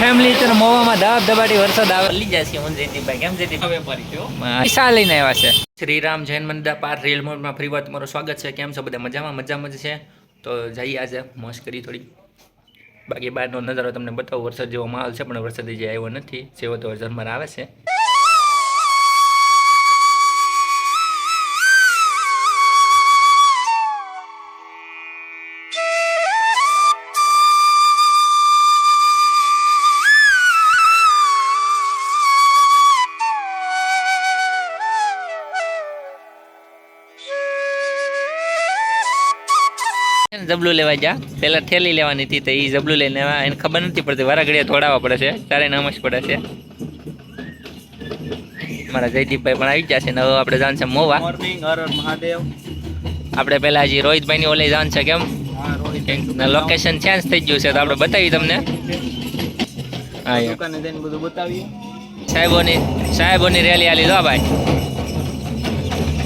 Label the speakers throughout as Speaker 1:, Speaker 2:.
Speaker 1: Family છે મોવામાં ધબ ધબાટી વરસાદ આવે. લઈ જાય છે હું જયદીપભાઈ કેમ જયદીપ
Speaker 2: હવે થયો.
Speaker 1: પૈસા લઈને આવ્યા છે. શ્રીરામ જૈન મંદિર પાર રેલ મોડમાં ફરી વાર તમારું સ્વાગત છે. કેમ છો બધા? મજામાં? મજામાં જ છે? તો જઈએ આજે. મોજ કરી થોડી. બાકી બહારનો નજારો તમને બતાવું. વરસાદ જેવો માહોલ છે પણ વરસાદ જે આવ્યો નથી જેવો તો ઝરમર આવે છે. જબલું લેવા જા પેલા થેલી લેવાની હતી તો એ જબલું લઈને એને ખબર નથી પડતી વારા થોડાવવા પડે છે. તારે નમસ પડે છે. મારા જયદીપભાઈ પણ આવી ગયા છે ને હવે આપણે જાણ છે મોવા.
Speaker 2: મહાદેવ.
Speaker 1: આપણે પેલા હજી રોહિતભાઈની ઓલે જાણ છે કેમ? લોકેશન ચેન્જ થઈ ગયું છે તો આપણે બતાવી તમને.
Speaker 2: સાહેબો
Speaker 1: સાહેબોની સાહેબોની રેલી આલી દો ભાઈ.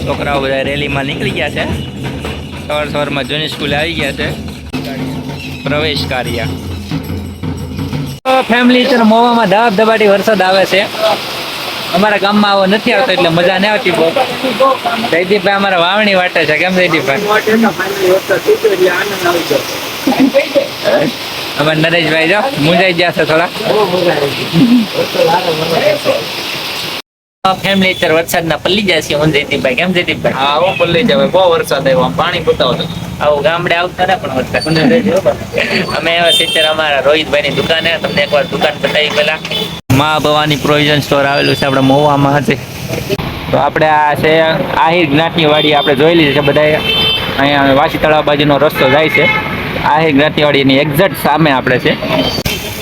Speaker 1: છોકરાઓ બધા રેલીમાં નીકળી ગયા છે. સવાર સવારમાં જૂની સ્કૂલે આવી ગયા છે. પ્રવેશ કાર્ય. ફેમિલી છે મોવામાં ધબ ધબાટી વરસાદ આવે છે. અમારા ગામમાં આવો નથી આવતો એટલે મજા નહીં આવતી બહુ. જયદીપભાઈ અમારા વાવણી વાટે છે. કેમ જયદીપભાઈ? અમારે નરેશભાઈ જો મુંજાઈ ગયા છે થોડા. ફેમિલી અત્યારે વરસાદના પલ્લી જાય છે હું જયદીપભાઈ. કેમ જયદીપભાઈ?
Speaker 2: હા હું પલ્લી જાય બહુ વરસાદ આવ્યો પાણી બતાવો તો.
Speaker 1: આવું ગામડે આવતા ને પણ વરસાદ. અમે એવા સિત્તેર અમારા રોહિતભાઈ ની દુકાને તમને એકવાર દુકાન બતાવી પેલા મા ભવાની પ્રોવિઝન સ્ટોર આવેલું છે આપણે મોવામાં છે તો આપણે આ છે આહિર જ્ઞાતની વાડી આપણે જોઈ લીધી છે બધાએ. અહીંયા વાસી તળાવ બાજુનો રસ્તો જાય છે. આહિર જ્ઞાતની વાડીની એક્ઝેક્ટ સામે આપણે છે.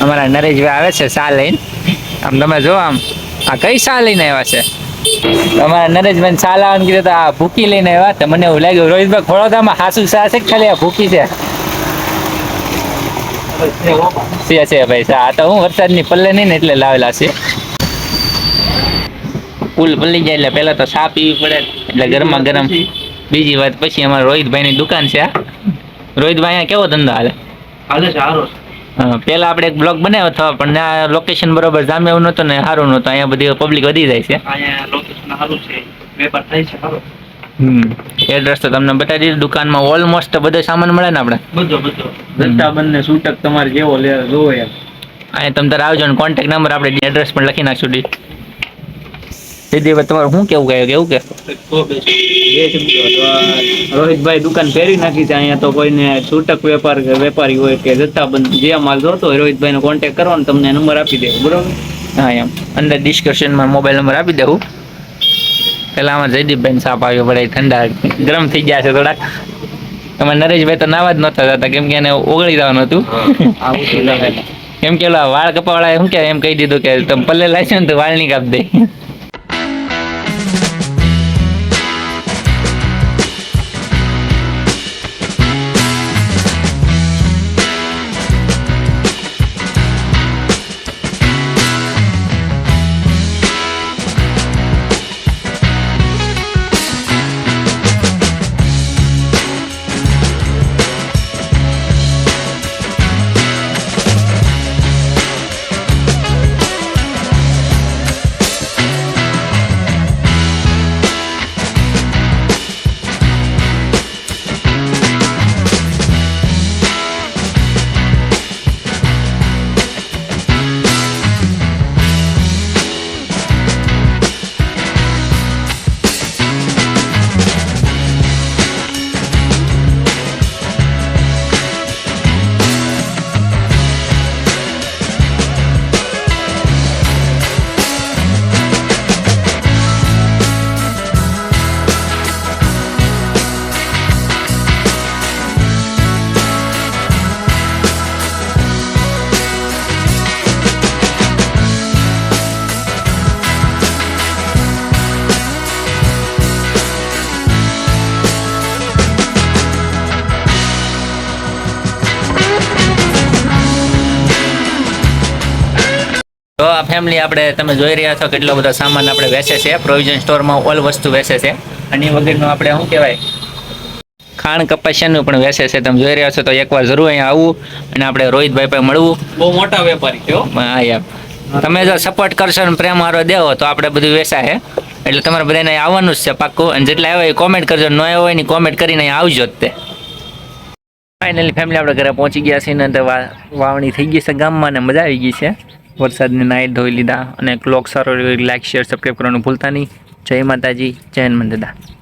Speaker 1: અમારા નરેશભાઈ આવે છે સા લઈને. આમ તમે જો આમ. આ કઈ શા લઈને આવ્યા છે? તમારા નરેશભાઈ શા લાવવાનું કીધું આ ભૂકી લઈને આવ્યા તો મને એવું લાગ્યું રોહિતભાઈ ખોડોદામાં સાસુ શા છે ખાલી આ ભૂકી છે? છે છે ભાઈ આ તો હું વરસાદની પલ્લે નહીં ને એટલે લાવેલા છે. પુલ પલ્લી જાય એટલે પહેલાં તો સા પીવી પડે એટલે ગરમા ગરમ બીજી વાત પછી અમારા રોહિતભાઈની દુકાન છે આ રોહિતભાઈ અહીંયા કેવો ધંધો હાલે?
Speaker 2: હાલે સારો
Speaker 1: હા, પેલા આપણે એક બ્લોગ બનાવ્યો હતો પણ આ લોકેશન બરોબર જામે એવું નહોતું ને સારું નહોતું અહીંયા બધી પબ્લિક વધી જાય છે.
Speaker 2: અહીંયા લોકેશન સારું છે વેપાર થાય છે સારો.
Speaker 1: એડ્રેસ તો તમને બતાવી દીધું દુકાનમાં ઓલમોસ્ટ બધો સામાન મળે ને આપણે?
Speaker 2: બધો બધો. જથ્થાબંધ ને છૂટક તમારે જેવો લે જોવો એમ.
Speaker 1: અહીંયા તમે તારે આવજો ને કોન્ટેક્ટ નંબર આપણે એડ્રેસ પણ લખી નાખશું ડી વાત તમારું શું કેવું કહ્યું કેવું કે?
Speaker 2: રોહિતભાઈ દુકાન ફેરવી નાખી છે અહીંયા તો કોઈને છૂટક વેપાર વેપારી હોય કે જથ્થાબંધ જે માલ જોતો હોય રોહિતભાઈ નો કોન્ટેક્ટ કરો ને તમને નંબર આપી દે બરોબર?
Speaker 1: હા એમ. અંદર ડિસ્કશનમાં મોબાઈલ નંબર આપી દઉં પેલા આમાં જયદીપભાઈ સાપ આવ્યો પડે ઠંડા ગરમ થઈ ગયા છે થોડાક. તમારે નરેશભાઈ તો નાવા જ નતા જતા કેમ કે એને ઓગળી જવાનું હતું. કેમ કે વાળ કપાવાળાએ શું કે એમ કહી દીધું કે તમે પલ્લે લાવશો ને તો વાળ નહીં કાપ દે. ફેમિલી આપણે તમે જોઈ રહ્યા છો કેટલો બધો સામાન આપણે વેચે છે. પ્રોવિઝન સ્ટોરમાં ઓલ વસ્તુ વેચે છે. અને વગરનું આપણે શું કહેવાય? ખાણ કપાસિયાનું પણ વેચે છે. તમે જોઈ રહ્યા છો તો એકવાર જરૂર અહીંયા આવવું અને આપણે રોહિતભાઈ પાસે મળવું.
Speaker 2: બહુ મોટા વેપારી છે હા.
Speaker 1: યાર. તમે જો સપોર્ટ કરશો ને પ્રેમ હારો દેવો તો આપણે બધું વેચાય એટલે તમારે બધાને આવવાનું જ છે પાક્કું. અને જેટલા આવ્યા એ કોમેન્ટ કરજો. ન આવ્યો હોય ને કોમેન્ટ કરીને આવજો જ તે. ફાઇનલી ફેમિલી આપણે ઘરે પહોંચી ગયા છીએ ને તો વાવણી થઈ ગઈ છે ગામમાં ને મજા આવી ગઈ છે. વરસાદની નાઈટ ધોઈ લીધા અને ક્લોક સારો લાઈક શેર સબસ્ક્રાઈબ કરવાનું ભૂલતા નહીં. જય માતાજી, જય હનુમાન